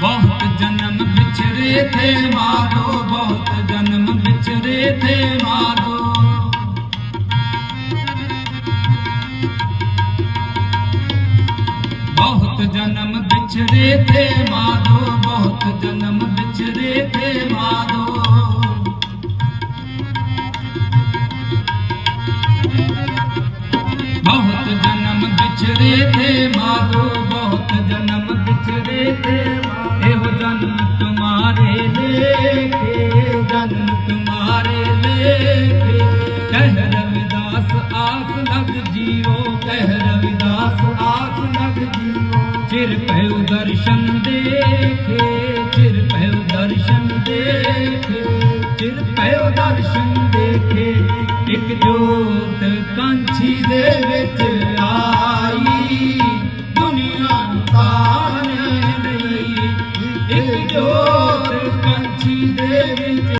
ਬਹੁਤ ਜਨਮ ਵਿਛੜੇ ਥੇ ਮਾਰੋ, ਬਹੁਤ ਜਨਮ ਵਿਛੜੇ ਥੇ ਮਾਰੋ। ਬਹੁਤ ਜਨਮ ਵਿਛੜੇ ਥੇ ਮਾਰੋ, ਬਹੁਤ ਜਨਮ ਵਿਛੜੇ ਥੇ ਮਾਰੋ। ਵਿਛੜੇ ਥੇ ਮਾਰੋ ਬਹੁਤ ਜਨਮ ਵਿਛੜੇ ਥੇ ਇਹੋ ਜਨਮ ਤੁਮਾਰੇ ਲੇਖੇ ਜਨਮ ਤੁਮਾਰੇ ਲੇਖੇ। ਕਹਿ ਰਵਿਦਾਸ ਆਸ ਲਗ ਜੀਓ, ਕਹਿ ਰਵਿਦਾਸ ਆਸ ਲਗ ਜੀਓ। ਚਿਰ ਭਇਓ ਦਰਸ਼ਨ ਦੇਖੇ, ਚਿਰ ਭਇਓ ਦਰਸ਼ਨ ਦੇਖੇ। ਚਿਰ ਭਇਓ ਦਰਸ਼ਨ ਦੇਖੇ, ਇੱਕ ਜੋਤ ਕਾਂਛੀ ਦੇ ਵਿੱਚ ਪਾਣੇ ਲਈ ਇੱਕ ਜੋਤ ਪੰਛੀ